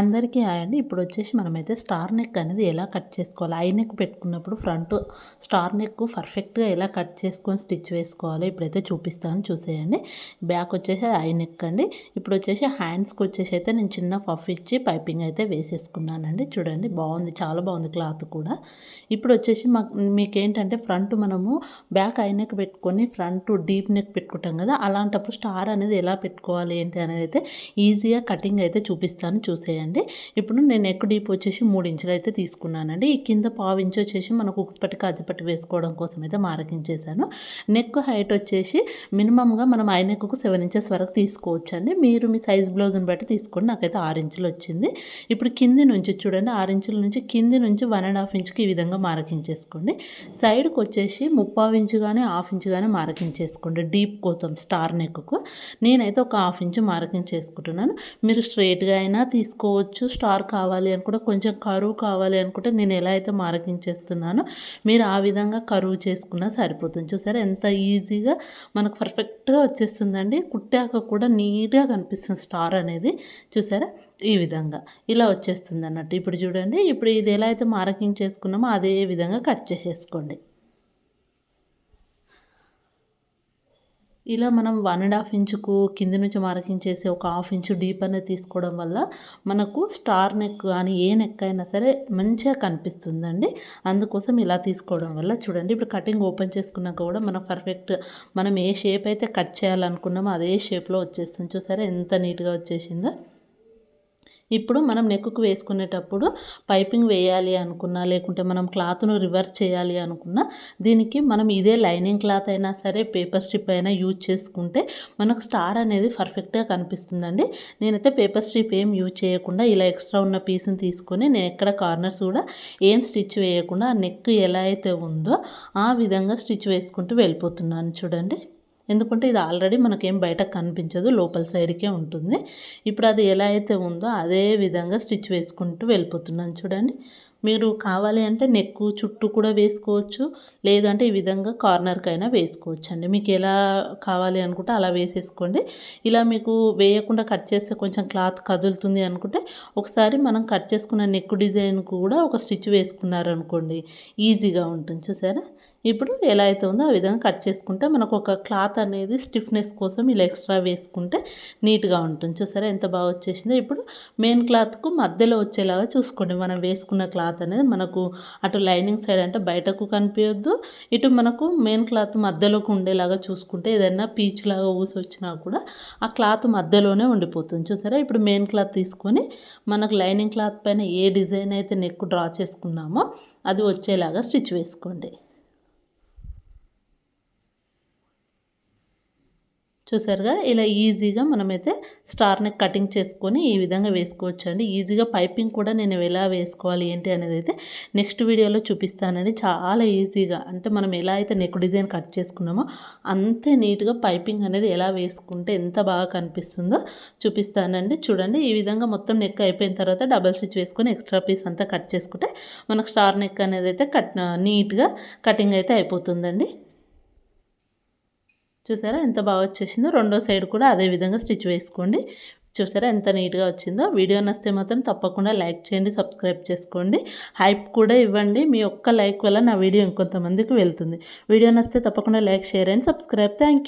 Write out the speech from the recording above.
అందరికీ ఆయండి అండి. ఇప్పుడు వచ్చేసి మనమైతే స్టార్ నెక్ అనేది ఎలా కట్ చేసుకోవాలి? ఐ నెక్ పెట్టుకున్నప్పుడు ఫ్రంట్ స్టార్ నెక్ పర్ఫెక్ట్గా ఎలా కట్ చేసుకొని స్టిచ్ వేసుకోవాలి? ఇప్పుడైతే చూపిస్తాను. చూసేయండి. బ్యాక్ వచ్చేసి ఐ నెక్ అండి. ఇప్పుడు వచ్చేసి హ్యాండ్స్కి వచ్చేసి అయితే నేను చిన్న పఫ్ ఇచ్చి పైపింగ్ అయితే వేసేసుకున్నానండి. చూడండి బాగుంది. చాలా బాగుంది క్లాత్ కూడా. ఇప్పుడు వచ్చేసి మాకు మీకేంటంటే ఫ్రంట్ మనము బ్యాక్ ఐ నెక్ పెట్టుకొని ఫ్రంట్ డీప్ నెక్ పెట్టుకుంటాం కదా అలాంటప్పుడు స్టార్ అనేది ఎలా పెట్టుకోవాలి ఏంటి అనేది అయితే ఈజీగా కటింగ్ అయితే చూపిస్తాను. చూసేయండి. అండి. ఇప్పుడు నేను నెక్ డీప్ వచ్చేసి మూడు ఇంచులు అయితే తీసుకున్నానండి. ఈ కింద పావు ఇంచు వచ్చేసి మనకు ఉక్స్పట్టి కాజపట్టి వేసుకోవడం కోసం అయితే మార్కింగ్ చేశాను నెక్ హైట్ వచ్చేసి మినిమంగా మనం ఐ నెక్కు సెవెన్ ఇంచెస్ వరకు తీసుకోవచ్చు అండి మీరు మీ సైజ్ బ్లౌజ్ని బట్టి తీసుకోండి. నాకైతే ఆరు ఇంచులు వచ్చింది. ఇప్పుడు కింది నుంచి చూడండి. ఆరు ఇంచుల నుంచి కింది నుంచి వన్ అండ్ హాఫ్ ఇంచ్కి ఈ విధంగా మార్కింగ్ చేసుకోండి సైడ్కి వచ్చేసి ముప్పావు ఇంచు కానీ హాఫ్ ఇంచు కానీ మార్కింగ్ చేసుకోండి డీప్ కోసం స్టార్ నెక్కు నేనైతే ఒక హాఫ్ ఇంచు మార్కింగ్ చేసుకుంటున్నాను మీరు స్ట్రైట్గా అయినా తీసుకో తీసుకోవచ్చు స్టార్ కావాలి అనుకుంటే కొంచెం కరువు కావాలి అనుకుంటే నేను ఎలా అయితే మార్కింగ్ చేస్తున్నానో మీరు ఆ విధంగా కరువు చేసుకున్నా సరిపోతుంది. చూసారా ఎంత ఈజీగా మనకు పర్ఫెక్ట్గా వచ్చేస్తుందండి. కుట్టాక కూడా నీట్గా కనిపిస్తుంది స్టార్ అనేది. చూసారా ఈ విధంగా ఇలా వచ్చేస్తుంది అన్నట్టు ఇప్పుడు చూడండి ఇప్పుడు ఇది ఎలా అయితే మార్కింగ్ చేసుకున్నామో అదే విధంగా కట్ చేసేసుకోండి. ఇలా మనం వన్ అండ్ హాఫ్ ఇంచుకు కింది నుంచి మార్కింగ్ చేసి ఒక హాఫ్ ఇంచు డీప్ అనేది తీసుకోవడం వల్ల మనకు స్టార్ నెక్ కానీ ఏ నెక్ అయినా సరే మంచిగా కనిపిస్తుందండి. అందుకోసం ఇలా తీసుకోవడం వల్ల చూడండి ఇప్పుడు కటింగ్ ఓపెన్ చేసుకున్నాక కూడా మనం పర్ఫెక్ట్ మనం ఏ షేప్ అయితే కట్ చేయాలనుకున్నామో అదే షేప్లో వచ్చేస్తుంది. చూసారా ఎంత నీట్గా వచ్చేసిందో? ఇప్పుడు మనం నెక్కుకు వేసుకునేటప్పుడు పైపింగ్ వేయాలి అనుకున్నా లేకుంటే మనం క్లాత్ను రివర్స్ చేయాలి అనుకున్నా దీనికి మనం ఇదే లైనింగ్ క్లాత్ అయినా సరే పేపర్ స్ట్రిప్ అయినా యూజ్ చేసుకుంటే మనకు స్టార్ అనేది పర్ఫెక్ట్గా కనిపిస్తుందండి. నేనైతే పేపర్ స్ట్రిప్ ఏం యూజ్ చేయకుండా ఇలా ఎక్స్ట్రా ఉన్న పీస్ని తీసుకొని నేను ఎక్కడ కార్నర్స్ కూడా ఏం స్టిచ్ వేయకుండా ఆ నెక్ ఎలా అయితే ఉందో ఆ విధంగా స్టిచ్ వేసుకుంటూ వెళ్ళిపోతున్నాను చూడండి. ఎందుకంటే ఇది ఆల్రెడీ మనకేం బయట కనిపించదు లోపల సైడ్కే ఉంటుంది. ఇప్పుడు అది ఎలా అయితే ఉందో అదే విధంగా స్టిచ్ వేసుకుంటూ వెళ్ళిపోతున్నాను చూడండి. మీరు కావాలి అంటే నెక్కు చుట్టూ కూడా వేసుకోవచ్చు లేదంటే ఈ విధంగా కార్నర్కైనా వేసుకోవచ్చు అండి మీకు ఎలా కావాలి అనుకుంటే అలా వేసేసుకోండి. ఇలా మీకు వేయకుండా కట్ చేస్తే కొంచెం క్లాత్ కదులుతుంది అనుకుంటే ఒకసారి మనం కట్ చేసుకున్న నెక్ డిజైన్ కూడా ఒక స్టిచ్ వేసుకున్నారనుకోండి ఈజీగా ఉంటుంది చూసారా? ఇప్పుడు ఎలా అయితే ఉందో ఆ విధంగా కట్ చేసుకుంటే మనకు ఒక క్లాత్ అనేది స్టిఫ్నెస్ కోసం ఇలా ఎక్స్ట్రా వేసుకుంటే నీట్గా ఉంటుంది. చూసారా ఎంత బాగా వచ్చేసిందో. ఇప్పుడు మెయిన్ క్లాత్కు మధ్యలో వచ్చేలాగా చూసుకోండి. మనం వేసుకున్న క్లాత్ అనేది మనకు అటు లైనింగ్ సైడ్ అంటే బయటకు కనిపించద్దు. ఇటు మనకు మెయిన్ క్లాత్ మధ్యలోకి ఉండేలాగా చూసుకుంటే ఏదైనా పీచ్ లాగా ఊసి వచ్చినా కూడా ఆ క్లాత్ మధ్యలోనే ఉండిపోతుంది. చూసారా ఇప్పుడు మెయిన్ క్లాత్ తీసుకొని మనకు లైనింగ్ క్లాత్ పైన ఏ డిజైన్ అయితే నెక్ డ్రా చేసుకున్నామో అది వచ్చేలాగా స్టిచ్ వేసుకోండి. చూసారుగా? ఇలా ఈజీగా మనమైతే స్టార్ నెక్ కటింగ్ చేసుకొని ఈ విధంగా వేసుకోవచ్చు అండి ఈజీగా పైపింగ్ కూడా నేను ఎలా వేసుకోవాలి ఏంటి అనేది అయితే నెక్స్ట్ వీడియోలో చూపిస్తానండి. చాలా ఈజీగా. అంటే మనం ఎలా అయితే నెక్ డిజైన్ కట్ చేసుకున్నామో అంతే నీట్గా పైపింగ్ అనేది ఎలా వేసుకుంటే ఎంత బాగా కనిపిస్తుందో చూపిస్తానండి. చూడండి ఈ విధంగా మొత్తం నెక్ అయిపోయిన తర్వాత డబల్ స్టిచ్ వేసుకొని ఎక్స్ట్రా పీస్ అంతా కట్ చేసుకుంటే మనకు స్టార్ నెక్ అనేది అయితే కట్ నీట్గా కటింగ్ అయితే అయిపోతుందండి. చూసారా? ఎంత బాగా వచ్చేసిందో రెండో సైడ్ కూడా అదే విధంగా స్టిచ్ వేసుకోండి. చూసారా? ఎంత నీట్గా వచ్చిందో. వీడియో నస్తే మాత్రం తప్పకుండా లైక్ చేయండి సబ్స్క్రైబ్ చేసుకోండి. హైప్ కూడా ఇవ్వండి. మీ ఒక్క లైక్ వల్ల నా వీడియో ఇంకొంతమందికి వెళ్తుంది. వీడియో నస్తే తప్పకుండా like share and subscribe. Thank